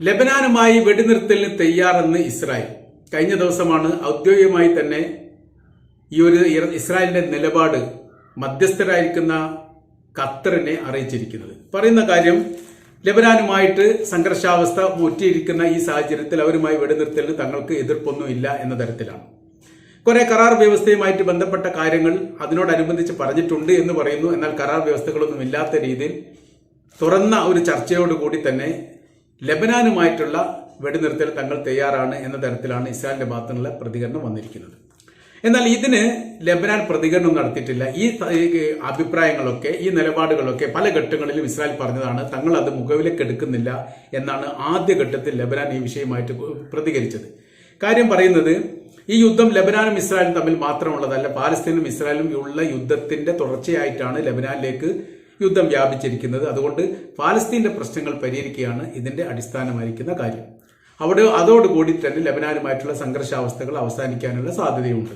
ലബനാനുമായി വെടിനിർത്തലിന് തയ്യാറെന്ന് Israel. കഴിഞ്ഞ ദിവസമാണ് ഔദ്യോഗികമായി തന്നെ ഈ ഒരു ഇസ്രായേലിന്റെ നിലപാട് മധ്യസ്ഥരായിരിക്കുന്ന ഖത്തറിനെ അറിയിച്ചിരിക്കുന്നത്. പറയുന്ന കാര്യം ലബനാനുമായിട്ട് സംഘർഷാവസ്ഥ മുറ്റിയിരിക്കുന്ന ഈ സാഹചര്യത്തിൽ അവരുമായി വെടിനിർത്തലിന് തങ്ങൾക്ക് എതിർപ്പൊന്നുമില്ല എന്ന തരത്തിലാണ്. കുറെ കരാർ വ്യവസ്ഥയുമായിട്ട് ബന്ധപ്പെട്ട കാര്യങ്ങൾ അതിനോടനുബന്ധിച്ച് പറഞ്ഞിട്ടുണ്ട് എന്ന് പറയുന്നു. എന്നാൽ കരാർ വ്യവസ്ഥകളൊന്നും ഇല്ലാത്ത രീതിയിൽ തുറന്ന ഒരു ചർച്ചയോടുകൂടി തന്നെ ലബനാനുമായിട്ടുള്ള വെടിനിർത്തൽ തങ്ങൾ തയ്യാറാണ് എന്ന തരത്തിലാണ് ഇസ്രായേലിന്റെ ഭാഗത്തു നിന്നുള്ള പ്രതികരണം വന്നിരിക്കുന്നത്. എന്നാൽ ഇതിന് ലബനാൻ പ്രതികരണം നടത്തിയിട്ടില്ല. ഈ ഈ അഭിപ്രായങ്ങളൊക്കെ ഈ നിലപാടുകളൊക്കെ പല ഘട്ടങ്ങളിലും ഇസ്രായേൽ പറഞ്ഞതാണ് തങ്ങൾ അത് മുഖവിലേക്ക് എടുക്കുന്നില്ല എന്നാണ് ആദ്യ ഘട്ടത്തിൽ ലബനാൻ ഈ വിഷയമായിട്ട് പ്രതികരിച്ചത്. കാര്യം പറയുന്നത് ഈ യുദ്ധം ലബനാനും ഇസ്രായേലും തമ്മിൽ മാത്രമുള്ളതല്ല പാലസ്തീനും ഇസ്രായേലും ഉള്ള യുദ്ധത്തിന്റെ തുടർച്ചയായിട്ടാണ് ലബനാനിലേക്ക് യുദ്ധം വ്യാപിച്ചിരിക്കുന്നത് അതുകൊണ്ട് പാലസ്തീന്റെ പ്രശ്നങ്ങൾ പരിഹരിക്കുകയാണ് ഇതിന്റെ അടിസ്ഥാനമായിരിക്കുന്ന കാര്യം. അവിടെ അതോടുകൂടി തന്നെ ലബനാനുമായിട്ടുള്ള സംഘർഷാവസ്ഥകൾ അവസാനിക്കാനുള്ള സാധ്യതയുണ്ട്.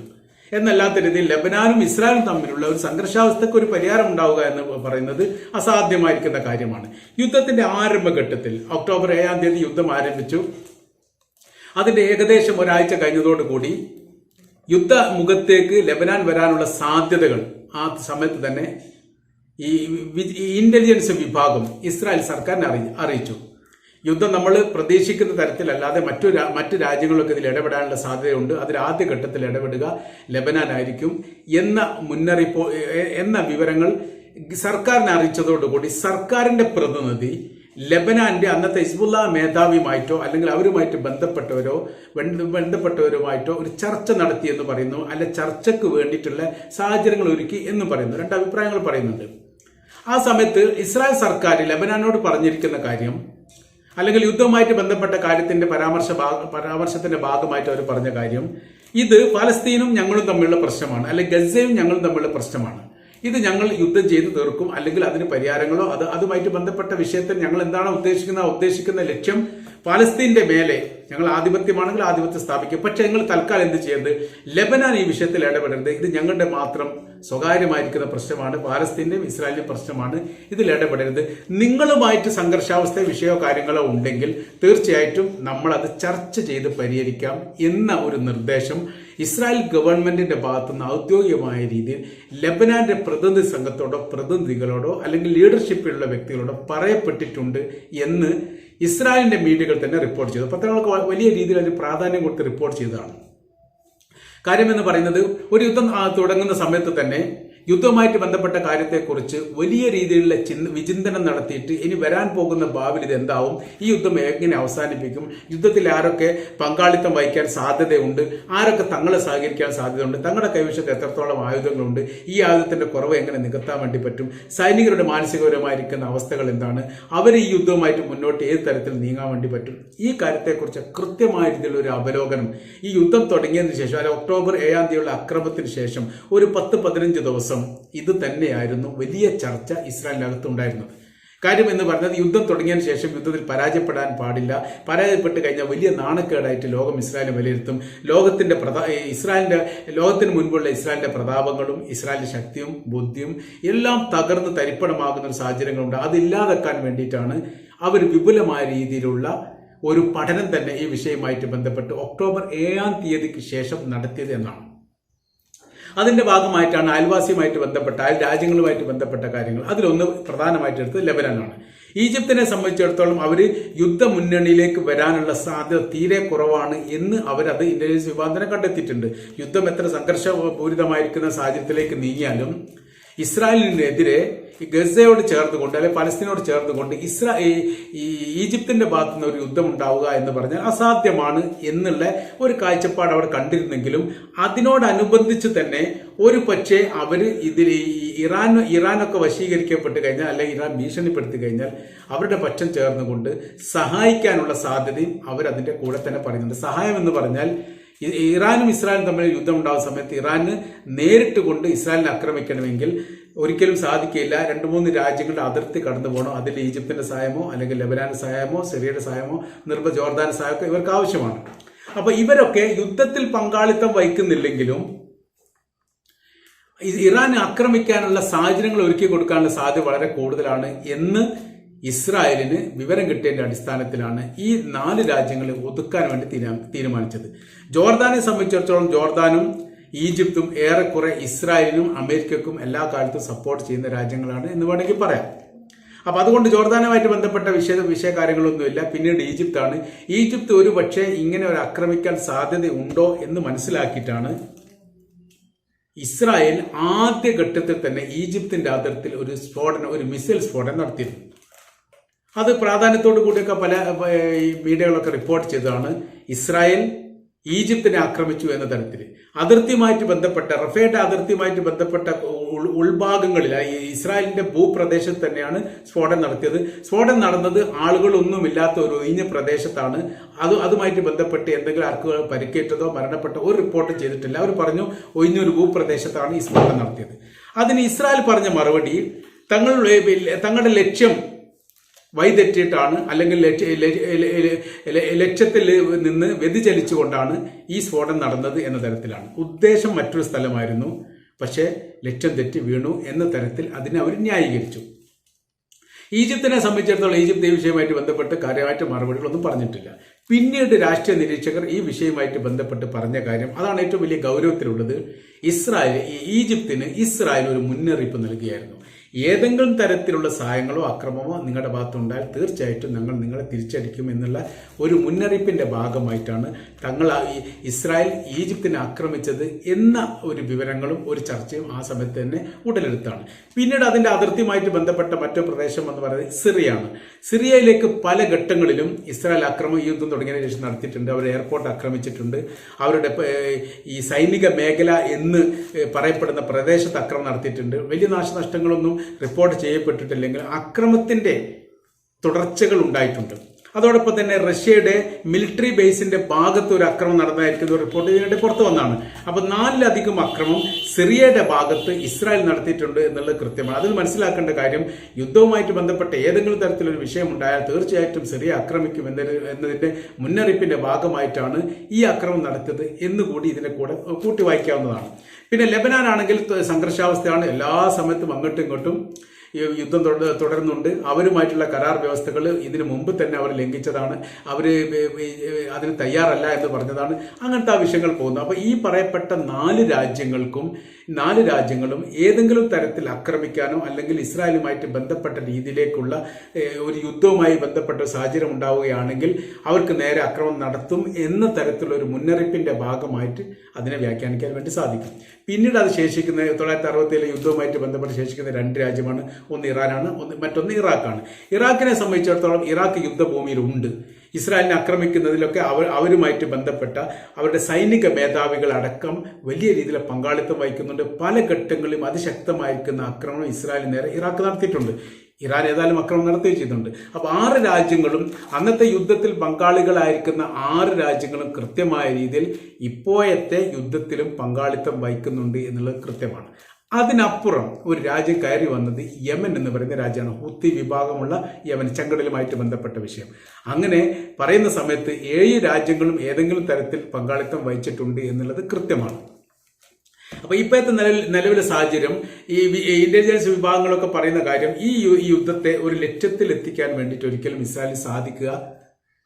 എന്നല്ലാത്ത രീതിയിൽ ലബനാനും ഇസ്രായേലും തമ്മിലുള്ള ഒരു സംഘർഷാവസ്ഥക്ക് ഒരു പരിഹാരം ഉണ്ടാവുക എന്ന് പറയുന്നത് അസാധ്യമായിരിക്കുന്ന കാര്യമാണ്. യുദ്ധത്തിന്റെ ആരംഭഘട്ടത്തിൽ ഒക്ടോബർ ഏഴാം തീയതി യുദ്ധം ആരംഭിച്ചു. അതിന്റെ ഏകദേശം ഒരാഴ്ച കഴിഞ്ഞതോടുകൂടി യുദ്ധമുഖത്തേക്ക് ലബനാൻ വരാനുള്ള സാധ്യതകൾ ആ സമയത്ത് തന്നെ ഈ ഇന്റലിജൻസ് വിഭാഗം ഇസ്രായേൽ സർക്കാരിനെ അറി- അറിയിച്ചു. യുദ്ധം നമ്മൾ പ്രതീക്ഷിക്കുന്ന തരത്തിലല്ലാതെ മറ്റു മറ്റ് രാജ്യങ്ങളൊക്കെ ഇതിൽ ഇടപെടാനുള്ള സാധ്യതയുണ്ട്. അതിൽ ആദ്യ ഘട്ടത്തിൽ ഇടപെടുക ലബനാനായിരിക്കും എന്ന മുന്നറിയിപ്പ് എന്ന വിവരങ്ങൾ സർക്കാരിനെ അറിയിച്ചതോടുകൂടി സർക്കാരിന്റെ പ്രതിനിധി ലബനാന്റെ അന്നത്തെ ഹിസ്ബുല്ല മേധാവിയുമായിട്ടോ അല്ലെങ്കിൽ അവരുമായിട്ട് ബന്ധപ്പെട്ടവരോ ബന്ധ- ബന്ധപ്പെട്ടവരുമായിട്ടോ ഒരു ചർച്ച നടത്തി എന്ന് പറയുന്നു. അല്ലെ ചർച്ചയ്ക്ക് വേണ്ടിയിട്ടുള്ള സാഹചര്യങ്ങൾ ഒരുക്കി എന്ന് പറയുന്നു. രണ്ട് അഭിപ്രായങ്ങൾ പറയുന്നുണ്ട്. ആ സമയത്ത് ഇസ്രായേൽ സർക്കാർ ലബനാനോട് പറഞ്ഞിരിക്കുന്ന കാര്യം അല്ലെങ്കിൽ യുദ്ധവുമായിട്ട് ബന്ധപ്പെട്ട കാര്യത്തിന്റെ പരാമർശ പരാമർശത്തിന്റെ ഭാഗമായിട്ട് അവർ പറഞ്ഞ കാര്യം ഇത് ഫലസ്തീനും ഞങ്ങളും തമ്മിലുള്ള പ്രശ്നമാണ് അല്ലെങ്കിൽ ഗസയും ഞങ്ങളും തമ്മിലുള്ള പ്രശ്നമാണ്. ഇത് ഞങ്ങൾ യുദ്ധം ചെയ്ത് തീർക്കും അല്ലെങ്കിൽ അതിന് പരിഹാരങ്ങളോ അത് അതുമായിട്ട് ബന്ധപ്പെട്ട വിഷയത്തിൽ ഞങ്ങൾ എന്താണോ ഉദ്ദേശിക്കുന്ന ഉദ്ദേശിക്കുന്ന ലക്ഷ്യം പാലസ്തീന്റെ മേലെ ഞങ്ങൾ ആധിപത്യമാണെങ്കിൽ ആധിപത്യം സ്ഥാപിക്കും. പക്ഷെ ഞങ്ങൾ തൽക്കാലം എന്ത് ചെയ്യരുത്? ലബനാൻ ഈ വിഷയത്തിൽ ഇടപെടരുത്. ഇത് ഞങ്ങളുടെ മാത്രം സ്വകാര്യമായിരിക്കുന്ന പ്രശ്നമാണ് പാലസ്തീന്റെയും ഇസ്രായേലിന്റെയും പ്രശ്നമാണ്. ഇതിൽ ഇടപെടരുത്. നിങ്ങളുമായിട്ട് സംഘർഷാവസ്ഥ വിഷയമോ കാര്യങ്ങളോ ഉണ്ടെങ്കിൽ തീർച്ചയായിട്ടും നമ്മളത് ചർച്ച ചെയ്ത് പരിഹരിക്കാം എന്ന ഒരു നിർദ്ദേശം ഇസ്രായേൽ ഗവൺമെന്റിന്റെ ഭാഗത്തുനിന്ന് ഔദ്യോഗികമായ രീതിയിൽ ലബനാന്റെ പ്രതിനിധി സംഘത്തോടോ പ്രതിനിധികളോടോ അല്ലെങ്കിൽ ലീഡർഷിപ്പിലുള്ള വ്യക്തികളോടോ പറയപ്പെട്ടിട്ടുണ്ട് എന്ന് ഇസ്രായേലിന്റെ മീഡിയകൾ തന്നെ റിപ്പോർട്ട് ചെയ്തു. പത്രങ്ങൾക്ക് വലിയ രീതിയിൽ അതിന് പ്രാധാന്യം കൊടുത്ത് റിപ്പോർട്ട് ചെയ്തതാണ്. കാര്യമെന്ന് പറയുന്നത് ഒരു യുദ്ധം തുടങ്ങുന്ന സമയത്ത് തന്നെ യുദ്ധവുമായിട്ട് ബന്ധപ്പെട്ട കാര്യത്തെക്കുറിച്ച് വലിയ രീതിയിലുള്ള ചിന്ത വിചിന്തനം നടത്തിയിട്ട് ഇനി വരാൻ പോകുന്ന ഭാവിയിൽ ഇത് എന്താവും? ഈ യുദ്ധം എങ്ങനെ അവസാനിപ്പിക്കും? യുദ്ധത്തിൽ ആരൊക്കെ പങ്കാളിത്തം വഹിക്കാൻ സാധ്യതയുണ്ട്? ആരൊക്കെ തങ്ങളെ സഹകരിക്കാൻ സാധ്യതയുണ്ട്? തങ്ങളുടെ കൈവശത്ത് എത്രത്തോളം ആയുധങ്ങളുണ്ട്? ഈ ആയുധത്തിന്റെ കുറവ് എങ്ങനെ നികത്താൻ വേണ്ടി പറ്റും? സൈനികരുടെ മാനസികപരമായിരിക്കുന്ന അവസ്ഥകൾ എന്താണ്? അവർ ഈ യുദ്ധവുമായിട്ട് മുന്നോട്ട് ഏത് തരത്തിൽ നീങ്ങാൻ വേണ്ടി പറ്റും? ഈ കാര്യത്തെക്കുറിച്ച് കൃത്യമായ രീതിയിലുള്ള ഒരു അവലോകനം ഈ യുദ്ധം തുടങ്ങിയതിന് ശേഷം അല്ലെ ഒക്ടോബർ ഏഴാം തീയതിയുള്ള അക്രമത്തിന് ശേഷം ഒരു പത്ത് പതിനഞ്ച് ദിവസം ഇത് തന്നെയായിരുന്നു വലിയ ചർച്ച ഇസ്രായേലിനകത്ത് ഉണ്ടായിരുന്നത് കാര്യം എന്ന് പറഞ്ഞത് യുദ്ധം തുടങ്ങിയതിനു ശേഷം യുദ്ധത്തിൽ പരാജയപ്പെടാൻ പാടില്ല. പരാജയപ്പെട്ട് കഴിഞ്ഞാൽ വലിയ നാണക്കേടായിട്ട് ലോകം ഇസ്രായേലിനെ വിലയിരുത്തും. ലോകത്തിന്റെ പ്രതാ ഇസ്രായേലിന്റെ ലോകത്തിന് മുൻപുള്ള ഇസ്രായേലിന്റെ പ്രതാപങ്ങളും ഇസ്രായേലിന്റെ ശക്തിയും ബുദ്ധിയും എല്ലാം തകർന്ന് തരിപ്പണമാകുന്ന ഒരു സാഹചര്യങ്ങളുണ്ട്. അതില്ലാതാക്കാൻ വേണ്ടിയിട്ടാണ് അവർ വിപുലമായ രീതിയിലുള്ള ഒരു പഠനം തന്നെ ഈ വിഷയമായിട്ട് ബന്ധപ്പെട്ട് ഒക്ടോബർ ഏഴാം തീയതിക്ക് ശേഷം നടത്തിയത് എന്നാണ്. അതിന്റെ ഭാഗമായിട്ടാണ് അയൽവാസിയുമായിട്ട് ബന്ധപ്പെട്ട അയൽ രാജ്യങ്ങളുമായിട്ട് ബന്ധപ്പെട്ട കാര്യങ്ങൾ. അതിലൊന്ന് പ്രധാനമായിട്ട് എടുത്തത് ലെബനാനാണ്. ഈജിപ്തിനെ സംബന്ധിച്ചിടത്തോളം അവർ യുദ്ധ മുന്നണിയിലേക്ക് വരാനുള്ള സാധ്യത തീരെ കുറവാണ് എന്ന് അവരത് ഇന്റലിജൻസ് വിഭാഗത്തിനെ കണ്ടെത്തിയിട്ടുണ്ട്. യുദ്ധം എത്ര സംഘർഷപൂരിതമായിരിക്കുന്ന സാഹചര്യത്തിലേക്ക് നീങ്ങിയാലും ഇസ്രായേലിനെതിരെ ഗസയോട് ചേർന്നുകൊണ്ട് അല്ലെങ്കിൽ പലസ്തീനോട് ചേർന്നുകൊണ്ട് ഇസ്രാ ഈ ഈജിപ്തിന്റെ ഭാഗത്തു നിന്ന് ഒരു യുദ്ധം ഉണ്ടാവുക എന്ന് പറഞ്ഞാൽ അസാധ്യമാണ് എന്നുള്ള ഒരു കാഴ്ചപ്പാട് അവർ കണ്ടിരുന്നെങ്കിലും അതിനോടനുബന്ധിച്ച് തന്നെ ഒരു പക്ഷേ അവർ ഇതിൽ ഇറാൻ ഇറാനൊക്കെ വശീകരിക്കപ്പെട്ട് കഴിഞ്ഞാൽ അല്ലെങ്കിൽ ഇറാൻ ഭീഷണിപ്പെടുത്തി കഴിഞ്ഞാൽ അവരുടെ പക്ഷം ചേർന്നുകൊണ്ട് സഹായിക്കാനുള്ള സാധ്യതയും അവർ അതിന്റെ കൂടെ തന്നെ പറയുന്നുണ്ട്. സഹായം എന്ന് പറഞ്ഞാൽ ഇറാനും ഇസ്രായേലും തമ്മിൽ യുദ്ധം ഉണ്ടാകുന്ന സമയത്ത് ഇറാന് നേരിട്ട് കൊണ്ട് ഇസ്രായേലിനെ ആക്രമിക്കണമെങ്കിൽ ഒരിക്കലും സാധിക്കില്ല. രണ്ട് മൂന്ന് രാജ്യങ്ങളുടെ അതിർത്തി കടന്നു പോകണം. അതിൽ ഈജിപ്തിന്റെ സഹായമോ അല്ലെങ്കിൽ ലബനാന്റെ സഹായമോ സിറിയയുടെ സഹായമോ നിർഭ ജോർദാന്റെ സഹായമോ ഇവർക്ക് ആവശ്യമാണ്. അപ്പൊ ഇവരൊക്കെ യുദ്ധത്തിൽ പങ്കാളിത്തം വഹിക്കുന്നില്ലെങ്കിലും ഇറാനെ ആക്രമിക്കാനുള്ള സാഹചര്യങ്ങൾ ഒരുക്കി കൊടുക്കാനുള്ള സാധ്യത വളരെ കൂടുതലാണ് എന്ന് ഇസ്രായേലിന് വിവരം കിട്ടിയതിന്റെ അടിസ്ഥാനത്തിലാണ് ഈ നാല് രാജ്യങ്ങളെ ഒതുക്കാൻ വേണ്ടി തീരുമാനിച്ചത്. ജോർദാനെ സംബന്ധിച്ചിടത്തോളം ജോർദാനും ഈജിപ്തും ഏറെക്കുറെ ഇസ്രായേലിനും അമേരിക്കക്കും എല്ലാ കാലത്തും സപ്പോർട്ട് ചെയ്യുന്ന രാജ്യങ്ങളാണ് എന്ന് വേണമെങ്കിൽ പറയാം. അപ്പൊ അതുകൊണ്ട് ജോർദാനുമായിട്ട് ബന്ധപ്പെട്ട വിഷയ വിഷയ കാര്യങ്ങളൊന്നുമില്ല. പിന്നീട് ഈജിപ്താണ്. ഈജിപ്ത് ഒരു പക്ഷേ ഇങ്ങനെ ഒരു ആക്രമിക്കാൻ സാധ്യത ഉണ്ടോ എന്ന് മനസ്സിലാക്കിയിട്ടാണ് ഇസ്രായേൽ ആദ്യ ഘട്ടത്തിൽ തന്നെ ഈജിപ്തിന്റെ അതിർത്തിൽ ഒരു സ്ഫോടനം ഒരു മിസൈൽ സ്ഫോടനം നടത്തിയിരുന്നു അത് പ്രാധാന്യത്തോടു കൂടിയൊക്കെ പല ഈ മീഡിയകളൊക്കെ റിപ്പോർട്ട് ചെയ്തതാണ്. ഇസ്രായേൽ ഈജിപ്തിനെ ആക്രമിച്ചു എന്ന തരത്തിൽ അതിർത്തിയുമായിട്ട് ബന്ധപ്പെട്ട റഫേയുടെ അതിർത്തിയുമായിട്ട് ബന്ധപ്പെട്ട ഉൾഭാഗങ്ങളിൽ ഇസ്രായേലിന്റെ ഭൂപ്രദേശത്ത് തന്നെയാണ് സ്ഫോടനം നടത്തിയത്. സ്ഫോടനം നടന്നത് ആളുകളൊന്നുമില്ലാത്ത ഒരു ഒഴിഞ്ഞ പ്രദേശത്താണ്. അത് അതുമായിട്ട് ബന്ധപ്പെട്ട് എന്തെങ്കിലും ആർക്കുകൾ പരിക്കേറ്റതോ മരണപ്പെട്ടോ ഒരു റിപ്പോർട്ട് ചെയ്തിട്ടില്ല. അവർ പറഞ്ഞു ഒഴിഞ്ഞൊരു ഭൂപ്രദേശത്താണ് ഈ സ്ഫോടനം നടത്തിയത്. അതിന് ഇസ്രായേൽ പറഞ്ഞ മറുപടി തങ്ങളുടെ തങ്ങളുടെ ലക്ഷ്യം വഴിതെറ്റിയിട്ടാണ് അല്ലെങ്കിൽ ലക്ഷ്യത്തിൽ നിന്ന് വ്യതിചലിച്ചുകൊണ്ടാണ് ഈ സ്ഫോടനം നടന്നത് എന്ന തരത്തിലാണ്. ഉദ്ദേശം മറ്റൊരു സ്ഥലമായിരുന്നു. പക്ഷേ ലക്ഷ്യം തെറ്റി വീണു എന്ന തരത്തിൽ അതിനെ അവർ ന്യായീകരിച്ചു. ഈജിപ്തിനെ സംബന്ധിച്ചിടത്തോളം ഈജിപ്ത് ഈ വിഷയവുമായിട്ട് ബന്ധപ്പെട്ട് കാര്യമായിട്ട് മറുപടികളൊന്നും പറഞ്ഞിട്ടില്ല. പിന്നീട് രാഷ്ട്രീയ നിരീക്ഷകർ ഈ വിഷയമായിട്ട് ബന്ധപ്പെട്ട് പറഞ്ഞ കാര്യം അതാണ് ഏറ്റവും വലിയ ഗൗരവത്തിലുള്ളത്. ഇസ്രായേൽ ഈജിപ്തിന് ഇസ്രായേൽ ഒരു മുന്നറിയിപ്പ് നൽകിയായിരുന്നു. ഏതെങ്കിലും തരത്തിലുള്ള സഹായങ്ങളോ അക്രമമോ നിങ്ങളുടെ ഭാഗത്തുണ്ടായാൽ തീർച്ചയായിട്ടും ഞങ്ങൾ നിങ്ങളെ തിരിച്ചടിക്കും എന്നുള്ള ഒരു മുന്നറിയിപ്പിന്റെ ഭാഗമായിട്ടാണ് തങ്ങൾ ഇസ്രായേൽ ഈജിപ്തിനെ ആക്രമിച്ചത് എന്ന ഒരു വിവരങ്ങളും ഒരു ചർച്ചയും ആ സമയത്ത് തന്നെ ഉടലെടുത്താണ്. പിന്നീട് അതിന്റെ അതിർത്തിയുമായിട്ട് ബന്ധപ്പെട്ട മറ്റൊരു പ്രദേശം എന്ന് പറയുന്നത് സിറിയാണ് സിറിയയിലേക്ക് പല ഘട്ടങ്ങളിലും ഇസ്രായേൽ ആക്രമ യുദ്ധം തുടങ്ങിയതിനു ശേഷം നടത്തിയിട്ടുണ്ട്. അവർ എയർപോർട്ട് ആക്രമിച്ചിട്ടുണ്ട്. അവരുടെ ഈ സൈനിക മേഖല എന്ന് പറയപ്പെടുന്ന പ്രദേശത്ത് അക്രമം നടത്തിയിട്ടുണ്ട്. വലിയ നാശനഷ്ടങ്ങളൊന്നും റിപ്പോർട്ട് ചെയ്യപ്പെട്ടിട്ടില്ലെങ്കിൽ അക്രമത്തിന്റെ തുടർച്ചകൾ ഉണ്ടായിട്ടുണ്ട്. അതോടൊപ്പം തന്നെ റഷ്യയുടെ മിലിറ്ററി ബേസിന്റെ ഭാഗത്ത് ഒരു അക്രമം നടന്നതായിരിക്കുന്ന ഒരു റിപ്പോർട്ട് ഇതിനിടെ പുറത്തു വന്നതാണ്. അപ്പൊ നാലിലധികം അക്രമം സിറിയയുടെ ഭാഗത്ത് ഇസ്രായേൽ നടത്തിയിട്ടുണ്ട് എന്നുള്ളത് കൃത്യമാണ്. അതിൽ മനസ്സിലാക്കേണ്ട കാര്യം യുദ്ധവുമായിട്ട് ബന്ധപ്പെട്ട ഏതെങ്കിലും തരത്തിലൊരു വിഷയം ഉണ്ടായാൽ തീർച്ചയായിട്ടും സിറിയ ആക്രമിക്കും എന്ന എന്നതിന്റെ മുന്നറിയിപ്പിന്റെ ഭാഗമായിട്ടാണ് ഈ അക്രമം നടത്തിയത് എന്നുകൂടി ഇതിനെ കൂടെ കൂട്ടി വായിക്കാവുന്നതാണ്. പിന്നെ ലെബനാൻ ആണെങ്കിൽ സംഘർഷാവസ്ഥയാണ് എല്ലാ സമയത്തും അങ്ങോട്ടും ഇങ്ങോട്ടും യുദ്ധം തുട- തുടരുന്നുണ്ട്. അവരുമായിട്ടുള്ള കരാർ വ്യവസ്ഥകൾ ഇതിനു മുമ്പ് തന്നെ അവർ ലംഘിച്ചതാണ്. അവർ അതിന് തയ്യാറല്ല എന്ന് പറഞ്ഞതാണ്. അങ്ങനത്തെ ആ വിഷയങ്ങൾ പോകുന്നു. അപ്പോൾ ഈ പറയപ്പെട്ട നാല് രാജ്യങ്ങൾക്കും നാല് രാജ്യങ്ങളും ഏതെങ്കിലും തരത്തിൽ ആക്രമിക്കാനോ അല്ലെങ്കിൽ ഇസ്രായേലുമായിട്ട് ബന്ധപ്പെട്ട രീതിയിലേക്കുള്ള ഒരു യുദ്ധവുമായി ബന്ധപ്പെട്ട സാഹചര്യം ഉണ്ടാവുകയാണെങ്കിൽ അവർക്ക് നേരെ ആക്രമണം നടത്തും എന്ന തരത്തിലുള്ള ഒരു മുന്നറിയിപ്പിന്റെ ഭാഗമായിട്ട് അതിനെ വ്യാഖ്യാനിക്കാൻ വേണ്ടി സാധിക്കും. പിന്നീട് അത് ശേഷിക്കുന്ന തൊള്ളായിരത്തി അറുപത്തിയേഴ് യുദ്ധവുമായിട്ട് ബന്ധപ്പെട്ട് ശേഷിക്കുന്ന രണ്ട് രാജ്യമാണ്. ഒന്ന് ഇറാനാണ് ഒന്ന് മറ്റൊന്ന് ഇറാഖാണ്. ഇറാഖിനെ സംബന്ധിച്ചിടത്തോളം ഇറാഖ് യുദ്ധഭൂമിയിലുണ്ട്. ഇസ്രായേലിനെ ആക്രമിക്കുന്നതിലൊക്കെ അവർ അവരുമായിട്ട് ബന്ധപ്പെട്ട അവരുടെ സൈനിക മേധാവികൾ അടക്കം വലിയ രീതിയിൽ പങ്കാളിത്തം വഹിക്കുന്നുണ്ട്. പല ഘട്ടങ്ങളിലും അതിശക്തമായിരിക്കുന്ന ആക്രമണം ഇസ്രായേലിന് നേരെ ഇറാഖ് നടത്തിയിട്ടുണ്ട്. ഇറാൻ ഏതായാലും അക്രമം നടത്തുകയും ചെയ്യുന്നുണ്ട്. അപ്പൊ ആറ് രാജ്യങ്ങളും അന്നത്തെ യുദ്ധത്തിൽ പങ്കാളികളായിരിക്കുന്ന ആറ് രാജ്യങ്ങളും കൃത്യമായ രീതിയിൽ ഇപ്പോഴത്തെ യുദ്ധത്തിലും പങ്കാളിത്തം വഹിക്കുന്നുണ്ട് എന്നുള്ളത് കൃത്യമാണ്. അതിനപ്പുറം ഒരു രാജ്യം കയറി വന്നത് യമൻ എന്ന് പറയുന്ന രാജ്യമാണ്. ഹുത്തി വിഭാഗമുള്ള യമൻ ചെങ്കടലുമായിട്ട് ബന്ധപ്പെട്ട വിഷയം. അങ്ങനെ പറയുന്ന സമയത്ത് ഏഴ് രാജ്യങ്ങളും ഏതെങ്കിലും തരത്തിൽ പങ്കാളിത്തം വഹിച്ചിട്ടുണ്ട് എന്നുള്ളത് കൃത്യമാണ്. അപ്പൊ ഇപ്പോഴത്തെ നില നിലവിലെ സാഹചര്യം ഈ ഇന്റലിജൻസ് വിഭാഗങ്ങളൊക്കെ പറയുന്ന കാര്യം ഈ യുദ്ധത്തെ ഒരു ലക്ഷ്യത്തിൽ എത്തിക്കാൻ വേണ്ടിയിട്ട് ഒരിക്കലും ഇസ്രായേലിന് സാധിക്കുക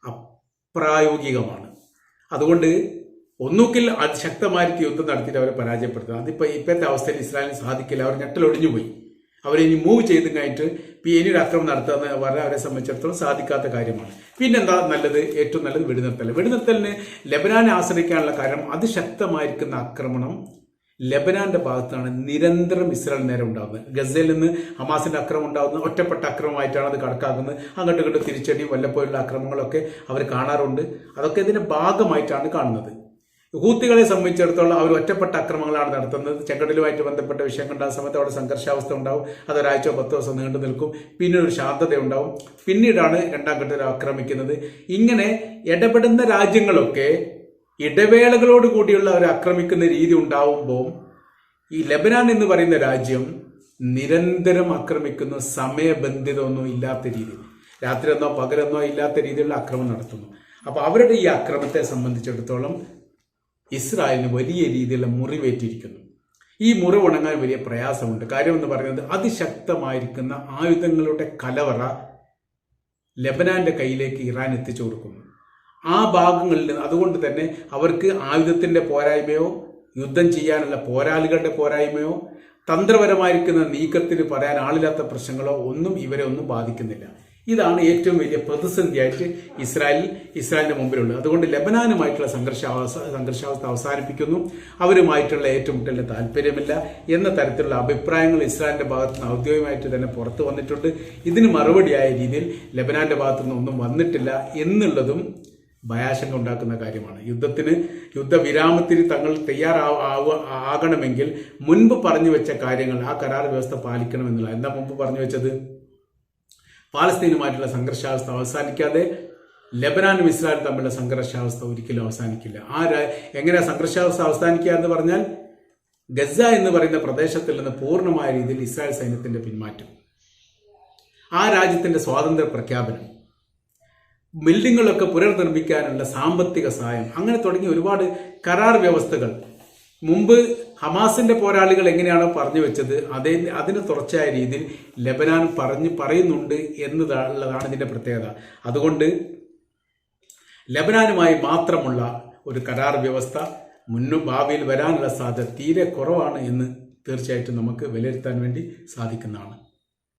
അപ്രായോഗികമാണ്. അതുകൊണ്ട് ഒന്നുകിൽ അതിശക്തമായിട്ട് യുദ്ധം നടത്തിയിട്ട് അവരെ പരാജയപ്പെടുത്തുക അതിപ്പോൾ ഇപ്പോഴത്തെ അവസ്ഥയിൽ ഇസ്രായേലിന് സാധിക്കില്ല. അവർ ഞെട്ടലൊടിഞ്ഞു പോയി. അവരെ ഇനി മൂവ് ചെയ്ത് കഴിഞ്ഞിട്ട് ഇനി ഒരു അക്രമം നടത്തുക എന്ന് പറഞ്ഞാൽ അവരെ സംബന്ധിച്ചിടത്തോളം സാധിക്കാത്ത കാര്യമാണ്. പിന്നെന്താ നല്ലത്? ഏറ്റവും നല്ലത് വെടിനിർത്തൽ. വെടിനിർത്തലിന് ലബനാനെ ആശ്രയിക്കാനുള്ള കാരണം അതിശക്തമായിരിക്കുന്ന ആക്രമണം ലബനാന്റെ ഭാഗത്താണ് നിരന്തരം ഇസ്രായേൽ നേരം ഉണ്ടാകുന്നത് ഗസയിൽ നിന്ന് ഹമാസിന്റെ അക്രമം ഉണ്ടാകുന്നത് ഒറ്റപ്പെട്ട അക്രമമായിട്ടാണ് അത് കണക്കാക്കുന്നത്. അങ്ങോട്ടും ഇങ്ങോട്ടും തിരിച്ചടിയും വല്ലപ്പോഴുള്ള അക്രമങ്ങളൊക്കെ അവർ കാണാറുണ്ട്. അതൊക്കെ ഇതിന്റെ ഭാഗമായിട്ടാണ് കാണുന്നത്. ഹൂത്തികളെ സംബന്ധിച്ചിടത്തോളം അവർ ഒറ്റപ്പെട്ട അക്രമങ്ങളാണ് നടത്തുന്നത്. ചെങ്കടലുമായിട്ട് ബന്ധപ്പെട്ട വിഷയം കണ്ട സമയത്ത് അവിടെ സംഘർഷാവസ്ഥ ഉണ്ടാവും. അത് ഒരാഴ്ച പത്ത് ദിവസം നീണ്ടു നിൽക്കും. പിന്നെ ഒരു ശാന്തത ഉണ്ടാവും പിന്നീടാണ് രണ്ടാം ഘട്ടത്തിൽ ആക്രമിക്കുന്നത്. ഇങ്ങനെ ഇടപെടുന്ന രാജ്യങ്ങളൊക്കെ ഇടവേളകളോട് കൂടിയുള്ള അവർ ആക്രമിക്കുന്ന രീതി ഉണ്ടാവുമ്പോൾ ഈ ലബനാൻ എന്ന് പറയുന്ന രാജ്യം നിരന്തരം ആക്രമിക്കുന്ന സമയബന്ധിതമൊന്നും ഇല്ലാത്ത രീതി രാത്രിയെന്നോ പകലെന്നോ ഇല്ലാത്ത രീതിയിലുള്ള ആക്രമണം നടത്തുന്നു. അപ്പോൾ അവരുടെ ഈ ആക്രമത്തെ സംബന്ധിച്ചിടത്തോളം ഇസ്രായേലിന് വലിയ രീതിയിലുള്ള മുറിവേറ്റിരിക്കുന്നു. ഈ മുറിവ് ഉണങ്ങാൻ വലിയ പ്രയാസമുണ്ട്. കാര്യം എന്ന് പറയുന്നത് അതിശക്തമായിരിക്കുന്ന ആയുധങ്ങളുടെ കലവറ ലബനാന്റെ കയ്യിലേക്ക് ഇറാൻ എത്തിച്ചു കൊടുക്കുന്നു. ആ ഭാഗങ്ങളിൽ നിന്ന് അതുകൊണ്ട് തന്നെ അവർക്ക് ആയുധത്തിന്റെ പോരായ്മയോ യുദ്ധം ചെയ്യാനുള്ള പോരാളികളുടെ പോരായ്മയോ തന്ത്രപരമായിരിക്കുന്ന നീക്കത്തിന് പറയാൻ ആളില്ലാത്ത പ്രശ്നങ്ങളോ ഒന്നും ഇവരെ ഒന്നും ബാധിക്കുന്നില്ല. ഇതാണ് ഏറ്റവും വലിയ പ്രതിസന്ധിയായിട്ട് ഇസ്രായേൽ ഇസ്രായേലിന്റെ മുമ്പിലുള്ളത്. അതുകൊണ്ട് ലബനാനുമായിട്ടുള്ള സംഘർഷാവസ്ഥ സംഘർഷാവസ്ഥ അവസാനിപ്പിക്കുന്നു. അവരുമായിട്ടുള്ള ഏറ്റുമുട്ടലിന് താല്പര്യമില്ല. എന്ന തരത്തിലുള്ള അഭിപ്രായങ്ങൾ ഇസ്രായേലിന്റെ ഭാഗത്ത് നിന്ന് ഔദ്യോഗികമായിട്ട് തന്നെ പുറത്തു വന്നിട്ടുണ്ട്. ഇതിന് മറുപടിയായ രീതിയിൽ ലബനാന്റെ ഭാഗത്തു നിന്നൊന്നും വന്നിട്ടില്ല എന്നുള്ളതും ഭയാശങ്ക ഉണ്ടാക്കുന്ന കാര്യമാണ്. യുദ്ധത്തിന് യുദ്ധവിരാമത്തിന് തങ്ങൾ തയ്യാറാവുക ആകണമെങ്കിൽ മുൻപ് പറഞ്ഞു വെച്ച കാര്യങ്ങൾ ആ കരാർ വ്യവസ്ഥ പാലിക്കണമെന്നുള്ള എന്താ മുമ്പ് പറഞ്ഞു വെച്ചത്? പാലസ്തീനുമായിട്ടുള്ള സംഘർഷാവസ്ഥ അവസാനിക്കാതെ ലെബനാനും ഇസ്രായേലും തമ്മിലുള്ള സംഘർഷാവസ്ഥ ഒരിക്കലും അവസാനിക്കില്ല. ആ എങ്ങനെ സംഘർഷാവസ്ഥ അവസാനിക്കുക എന്ന് പറഞ്ഞാൽ ഗസ എന്ന് പറയുന്ന പ്രദേശത്തിൽ നിന്ന് പൂർണമായ രീതിയിൽ ഇസ്രായേൽ സൈന്യത്തിന്റെ പിന്മാറ്റം. ആ രാജ്യത്തിന്റെ സ്വാതന്ത്ര്യ പ്രഖ്യാപനം. ബിൽഡിങ്ങുകളൊക്കെ പുനർനിർമ്മിക്കാനുള്ള സാമ്പത്തിക സഹായം. അങ്ങനെ തുടങ്ങിയ ഒരുപാട് കരാർ വ്യവസ്ഥകൾ. മുമ്പ് ഹമാസിന്റെ പോരാളികൾ എങ്ങനെയാണോ പറഞ്ഞു വെച്ചത് അതേ അതിന് തുടർച്ചയായ രീതിയിൽ ലബനാൻ പറഞ്ഞു പറയുന്നുണ്ട് എന്നതാണ് ഇതിന്റെ പ്രത്യേകത. അതുകൊണ്ട് ലബനാനുമായി മാത്രമുള്ള ഒരു കരാർ വ്യവസ്ഥ മുന്നു ഭാവിയിൽ വരാനുള്ള സാധ്യത തീരെ കുറവാണ് എന്ന് തീർച്ചയായിട്ടും നമുക്ക് വിലയിരുത്താൻ വേണ്ടി സാധിക്കുന്നതാണ്.